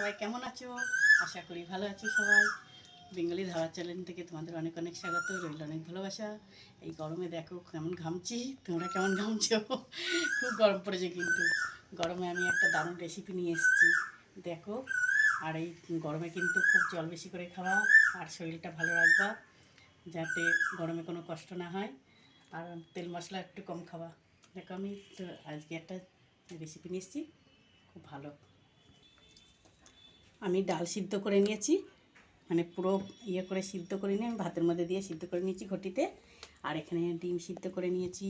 সবাই কেমন আছো? আশা করি ভালো আছো সবাই। বেঙ্গলি ধাবা চ্যানেল থেকে তোমাদের অনেক অনেক স্বাগত, রইল অনেক ভালোবাসা। এই গরমে দেখো কেমন ঘামছি, তোমরা কেমন ঘামছো? খুব গরম পড়েছে কিন্তু। গরমে আমি একটা দারুণ রেসিপি নিয়ে এসেছি। দেখো, আর এই গরমে কিন্তু খুব জল বেশি করে খাওয়া আর শরীরটা ভালো রাখবা, যাতে গরমে কোনো কষ্ট না হয়। আর তেল মশলা একটু কম খাওয়া। দেখো আমি তো আজকে একটা রেসিপি নিয়ে এসেছি। খুব ভালো। আমি ডাল সিদ্ধ করে নিয়েছি। মানে পুরো ইয়ে করে সিদ্ধ করে নিয়ে আমি ভাতের মধ্যে দিয়ে সিদ্ধ করে নিয়েছি ঘটিতে। আর এখানে ডিম সিদ্ধ করে নিয়েছি।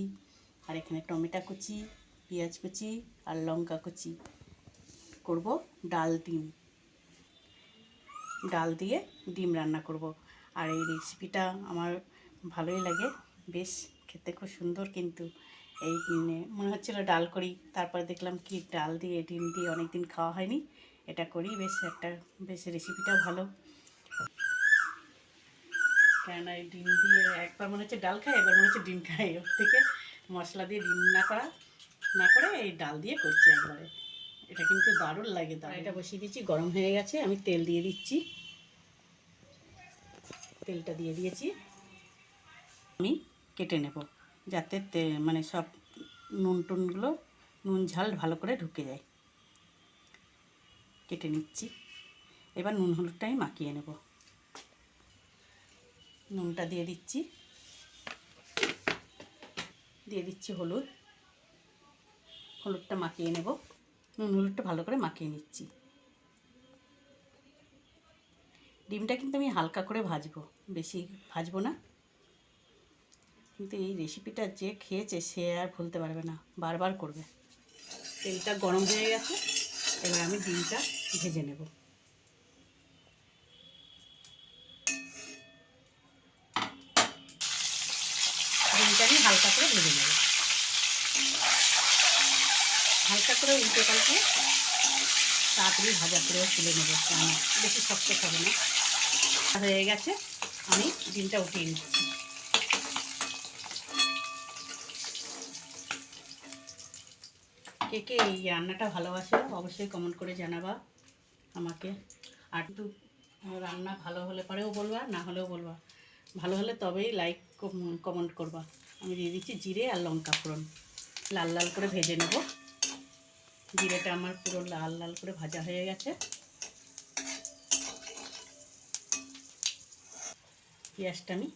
আর এখানে টমেটো কুচি, পেঁয়াজ কুচি আর লঙ্কা কুচি। করব ডাল ডিম। ডাল দিয়ে ডিম রান্না করব। আর এই রেসিপিটা আমার ভালোই লাগে। বেশ খেতে খুব সুন্দর কিন্তু। এই মানে হচ্ছিল ডাল করি। তারপরে দেখলাম কি ডাল দিয়ে ডিম দিয়ে অনেক দিন খাওয়া হয়নি। এটা করি বেশ একটা বেশ রেসিপিটা ভালো। কেননা এই ডিম দিয়ে একবার মনে হচ্ছে ডাল খাই একবার মনে হচ্ছে ডিম খাই। ওর থেকে মশলা দিয়ে ডিম না করা না করে এই ডাল দিয়ে করছি একবারে। এটা কিন্তু দারুণ লাগে দাঁড় এটা বসিয়ে দিচ্ছি গরম হয়ে গেছে আমি তেল দিয়ে দিচ্ছি। তেলটা দিয়ে দিয়েছি। আমি কেটে নেব যাতে মানে সব নুন টুনগুলো নুন ঝাল ভালো করে ঢুকে যায়। কেটে নিচ্ছি। এবার নুন হলুদটা আমি মাখিয়ে নেব। নুনটা দিয়ে দিচ্ছি। দিয়ে দিচ্ছি হলুদ। হলুদটা মাখিয়ে নেব। নুন হলুদটা ভালো করে মাখিয়ে নিচ্ছি। ডিমটা কিন্তু আমি হালকা করে ভাজবো, বেশি ভাজবো না। কিন্তু এই রেসিপিটা যে খেয়েছে সে আর ভুলতে পারবে না, বারবার করবে। তেলটা গরম হয়ে গেছে, এবার আমি ডিমটা ভেজে নেব। ডিমটা আমি হালকা করে ভেজে নেব। হালকা করে উল্টে পাল্টে তাড়াতাড়ি ভাজা করেও তুলে নেব। কেন? বেশি শক্ত খাবে না। হয়ে গেছে, আমি ডিমটা উঠিয়ে নিচ্ছি। কে কে এই রান্নাটা ভালোবাসে অবশ্যই কমেন্ট করে জানাবা। আমাকে। আর একটু রান্না ভালো হলে পরেও বলবা, না হলেও বলবা। ভালো হলে তবেই লাইক কমেন্ট করবা। আমি দিয়ে দিচ্ছি জিরে আর লঙ্কা ফোড়ন। লাল লাল করে ভেজে নেব। জিরেটা আমার পুরো লাল লাল করে ভাজা হয়ে গেছে। পেঁয়াজটা আমি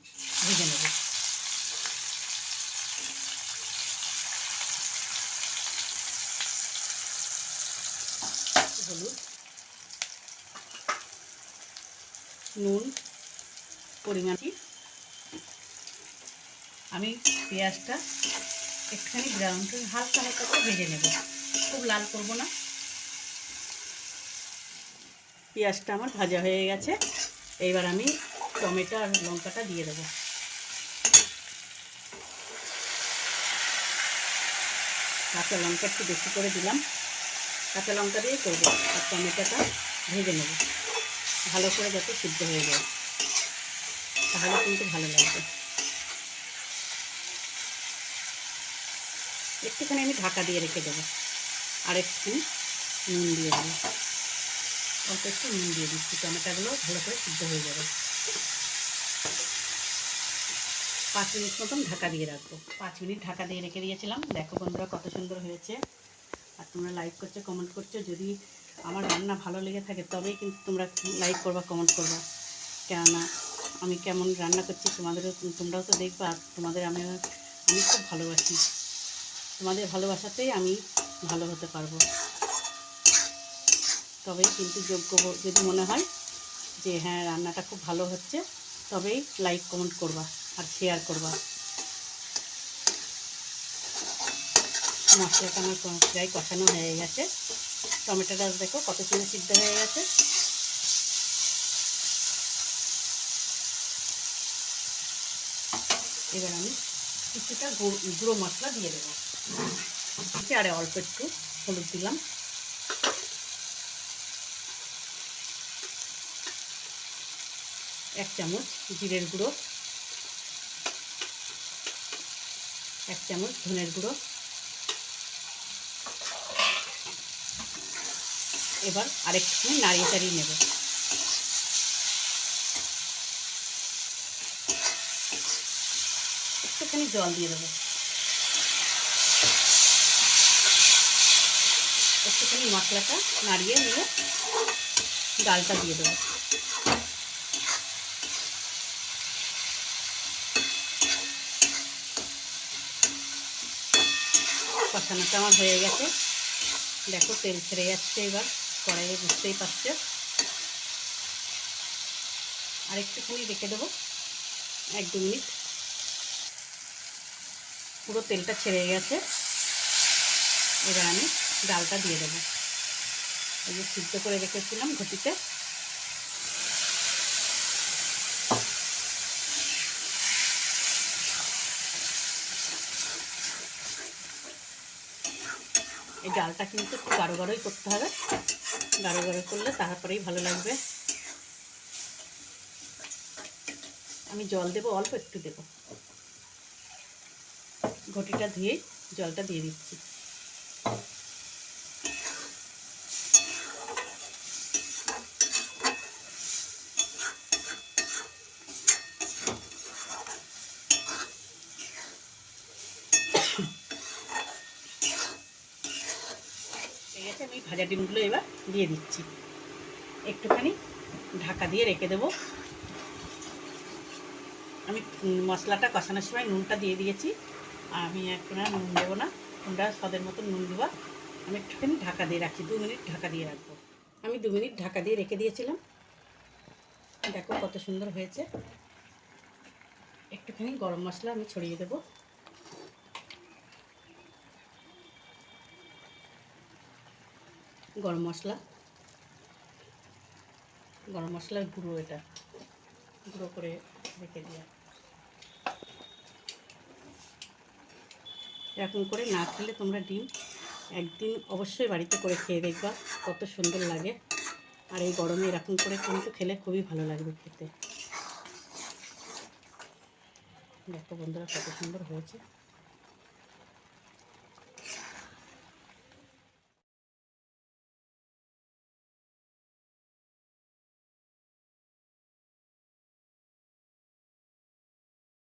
ভেজে নেব। হলুদ। নুন পরিমাণ আমি পেঁয়াজটা একটুখানি ব্রাউন করে হালকা হালকা করে ভেজে নেব। খুব লাল করব না। পেঁয়াজটা আমার ভাজা হয়ে গেছে। এইবার আমি টমেটো আর লঙ্কাটা দিয়ে দেবো। কাঁচা লঙ্কা একটু বেশি করে দিলাম। কাঁচা লঙ্কা দিয়ে করব আর টমেটোটা ভেজে নেব। ভালো করে যাতে সিদ্ধ হয়ে যায়। তাহলে কিন্তু ভালো লাগবে। একটুখানি আমি ঢাকা দিয়ে রেখে দেবো। আর একটুখানি নুন দিয়ে দেবো। অল্প একটু নুন দিয়ে দিচ্ছি। টমেটোগুলো ভালো করে সিদ্ধ হয়ে যাবে। পাঁচ মিনিট মতন ঢাকা দিয়ে রাখব। পাঁচ মিনিট ঢাকা দিয়ে রেখে দিয়েছিলাম। দেখো বন্ধুরা কত সুন্দর হয়েছে। আর তোমরা লাইক করছ কমেন্ট করছ। যদি আমার রান্না ভালো লেগে থাকে, তবেই কিন্তু তোমরা লাইক করবা কমেন্ট করবা। কেননা আমি কেমন রান্না করছি তোমাদেরও, তোমরাও তো দেখবা, আর তোমাদের আমি আমি খুব ভালোবাসি। তোমাদের ভালোবাসাতেই আমি ভালো হতে পারব। তবেই কিন্তু যোগ্য যদি মনে হয় যে হ্যাঁ রান্নাটা খুব ভালো হচ্ছে, তবেই লাইক কমেন্ট করবা, আর শেয়ার করবা। মশলাটা আমার প্রায় কষানো হয়ে গেছে। টমেটোটা দেখো কত সুন্দর সিদ্ধ হয়ে গেছে। এবার আমি কিছুটা গুঁড়ো মশলা দিয়ে দেবো। আর অল্প একটু, হলুদ দিলাম। এক চামচ জিরের গুঁড়ো। এক চামচ ধনের গুঁড়ো। এবার আরেকটুখানি নাড়িয়ে চাড়িয়ে নেব। একটুখানি জল দিয়ে দেবো। একটুখানি মশলাটা নাড়িয়ে নিয়ে ডালটা দিয়ে দেবো। কষানোটা আমার হয়ে গেছে। দেখো তেল ছেড়ে যাচ্ছে এবার। কড়াইয়ে বুঝতেই পারছে? আর একটুখানি রেখে দেবো। এক দু মিনিট। পুরো তেলটা ছেড়ে গেছে। এবার আমি ডালটা দিয়ে দেবো। এই যে সিদ্ধ করে রেখেছিলাম ঘটিতে। এই ডালটা কিন্তু একটু গাঢ় গাঢ়ই করতে হবে। গাঢ় গাঢ় করলে তারপরেই ভালো লাগবে। আমি জল দেব, অল্প একটু দেব। ঘটিটা ধুয়ে জলটা দিয়ে দিচ্ছি। আমি ভাজা ডিমগুলো এবার দিয়ে দিচ্ছি। একটুখানি ঢাকা দিয়ে রেখে দেবো। আমি মশলাটা কষানোর সময় নুনটা দিয়ে দিয়েছি। আমি এখন আর নুন দেবো না। তোমরা স্বাদের মতো নুন দেবা। আমি একটুখানি ঢাকা দিয়ে রাখছি। দু মিনিট ঢাকা দিয়ে রাখব। আমি দু মিনিট ঢাকা দিয়ে রেখে দিয়েছিলাম। দেখো কত সুন্দর হয়েছে। একটুখানি গরম মশলা আমি ছড়িয়ে দেবো। গরম মশলা। গরম মশলার গুঁড়ো এটা। গুঁড়ো করে রেখে দেওয়া এরকম করে না খেলে তোমরা ডিম একদিন অবশ্যই বাড়িতে করে খেয়ে দেখবা, কত সুন্দর লাগে। আর এই গরমে এরকম করে কিন্তু খেলে খুবই ভালো লাগবে খেতে। দেখো বন্ধুরা কত সুন্দর হয়েছে।